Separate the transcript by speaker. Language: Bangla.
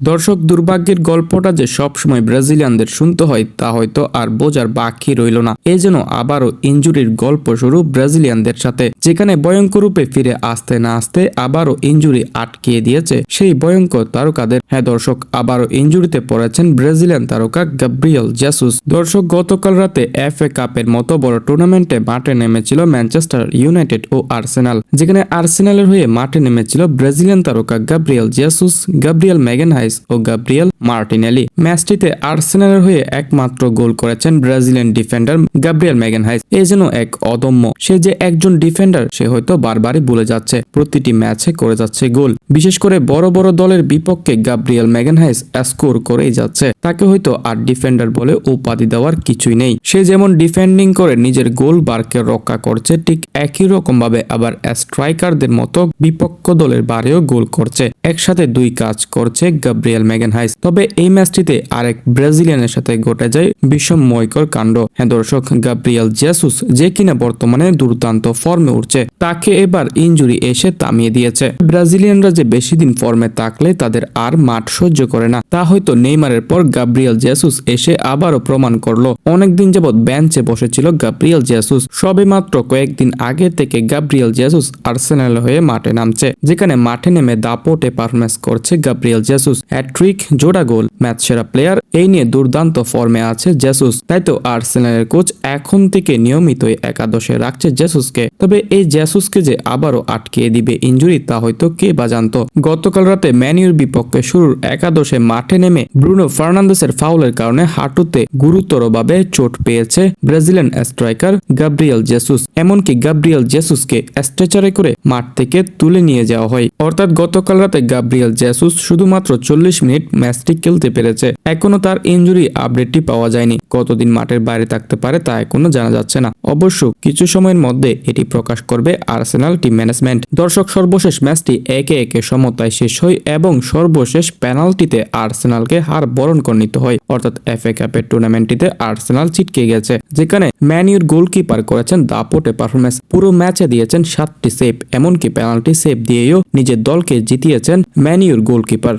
Speaker 1: দর্শক, দুর্ভাগ্যের গল্পটা যে সবসময় ব্রাজিলিয়ানদের শুনতে হয়, তা হয়তো আর বোঝার বাকি রইল না। এই যেন আবারও ইঞ্জুরির গল্প শুরু ব্রাজিলিয়ানদের সাথে, যেখানে ভয়ঙ্কর রূপে ফিরে আসতে না আসতে আবারও ইঞ্জুরি আটকিয়ে দিয়েছে সেই ভয়ঙ্কর তারকাদের। হ্যাঁ দর্শক, আবারও ইঞ্জুরিতে পড়েছেন ব্রাজিলিয়ান তারকা গাব্রিয়েল জেসুস দর্শক, গতকাল রাতে এফ এ কাপের মতো বড় টুর্নামেন্টে মাঠে নেমেছিল ম্যানচেস্টার ইউনাইটেড ও আর্সেনাল, যেখানে আর্সেনালের হয়ে মাঠে নেমেছিল ব্রাজিলিয়ান তারকা গাব্রিয়েল জেসুস গাব্রিয়েল ম্যাগেনহাইস ও গাব্রিয়েল মার্টিনেলি। ম্যাচটিতে আর্সেনালের হয়ে একমাত্র গোল করেছেন ব্রাজিলিয়ান ডিফেন্ডার গাব্রিয়েল ম্যাগেনহাইস এ যেন এক অদম্য। সে যে একজন ডিফেন্ডার, সে হয়তো বারবারই ভুলে যাচ্ছে। প্রতিটি ম্যাচে করে যাচ্ছে গোল। বিশেষ করে বড় বড় দলের বিপক্ষে গাব্রিয়েল ম্যাগেনহাইস স্কোর করেই যাচ্ছে। তাকে হয়তো আর ডিফেন্ডার বলে উপাধি দেওয়ার কিছুই নেই। সে যেমন ডিফেন্ডিং করে নিজের গোল বারকে রক্ষা করছে, ঠিক একই রকম ভাবে আবার স্ট্রাইকারদের মতো বিপক্ষ দলের বারেও গোল করছে। একসাথে দুই কাজ করছে গাব্রিয়েল ম্যাগেনহাইস তবে এই ম্যাচটিতে আরেক ব্রাজিলিয়ানের সাথে ঘটে যায় বিস্ময়কর কাণ্ড। হ্যাঁ দর্শক, গাব্রিয়েল জেসুস যে কিনা বর্তমানে দুর্দান্ত ফর্মে উঠছে, তাকে এবার ইঞ্জুরি এসে থামিয়ে দিয়েছে। ব্রাজিলিয়ানরা যে বেশি দিন ফর্মে থাকলে তাদের আর মাঠ সহ্য করে না। তা হয়তো নেইমারের পর গাব্রিয়েল জেসুস এসে আবারও প্রমাণ করল। অনেকদিন যাবৎ বেঞ্চে বসেছিল গাব্রিয়েল জেসুস সবে মাত্র কয়েকদিন আগে থেকে গাব্রিয়েল জেসুস আর্সেনাল হয়ে মাঠে নামছে, যেখানে মাঠে নেমে দাপটে পারফরমেন্স করছে গাব্রিয়েল জেসুস হ্যাট্রিক জোড়া গোল ম্যাচ সেরা প্লেয়ার এই নিয়ে দুর্দান্ত ফর্মে আছে জেসুস তাই তো আর্সেনালের কোচ এখন থেকে নিয়মিতই একাদশে রাখছে জেসুসকে তবে এই জেসুসকে যে আবারও আটকিয়ে দিবে ইঞ্জুরি, তা হয়তো কে বা জানতো। গতকাল রাতে ম্যানিউর বিপক্ষে শুরুর একাদশে মাঠে নেমে ব্রুনো ফার্নান্দেসের ফাউলের কারণে হাঁটুতে গুরুতরভাবে চোট পেয়েছে ব্রাজিলিয়ান স্ট্রাইকার গাব্রিয়েল জেসুস এমনকি গাব্রিয়েল জেসুসকে স্ট্রেচারে করে মাঠ থেকে তুলে নিয়ে যাওয়া হয়। অর্থাৎ গতকাল রাতে গাব্রিয়েল জেসুস শুধুমাত্র চল্লিশ মিনিট ম্যাচটি খেলতে পেরেছে। এখনও তার ইঞ্জুরি আপডেটটি পাওয়া যায়নি। কতদিন মাঠের বাইরে থাকতে পারে তা এখনও জানা যাচ্ছে না। অবশ্য কিছু সময়ের মধ্যে এটি প্রকাশ করবে আর্সেনাল টিম ম্যানেজমেন্ট দর্শক, সর্বশেষ ম্যাচটি একে একে সমতায় শেষ হয় এবং সর্বশেষ পেনাল্টিতে আর্সেনালকে হার বরণ করে নিতে হয়। অর্থাৎ এফ কাপের টুর্নামেন্টটিতে আর্সেনাল ছিটকে গেছে, যেখানে ম্যানিউর গোলকিপার করেছেন দাপটে পারফরমেন্স পুরো ম্যাচে দিয়েছেন সাতটি সেভ এমনকি পেনাল্টি সেভ দিয়েও নিজের দলকে জিতিয়েছেন ম্যানিউর গোলকিপার